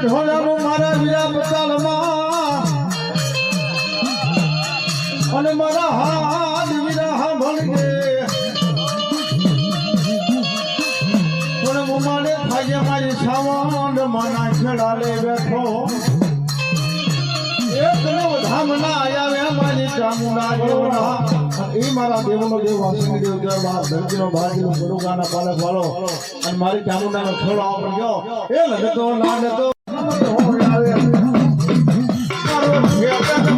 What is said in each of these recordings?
ઢોલાનું મારા વીરા બતાલમાં અને મારા હાથ વીરા ભણગે પણ મુમાને થાય મારી સાવણ માના ખેડાલે બેઠો. એક નવ ધામના આવે મારી ચામુંડા દેવના એ મારા દેવનો દેવ વાસી દેવ મા ધરતીનો ભાગીનો ગુરુગાના પાલક વાળો અને મારી ચામુંડાનો છોડો આપણે ગયો એ લગતો ના લગતો મારો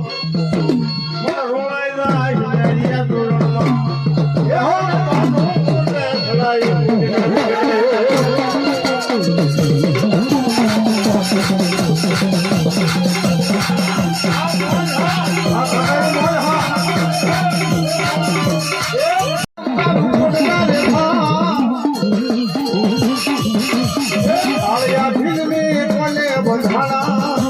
Guatemala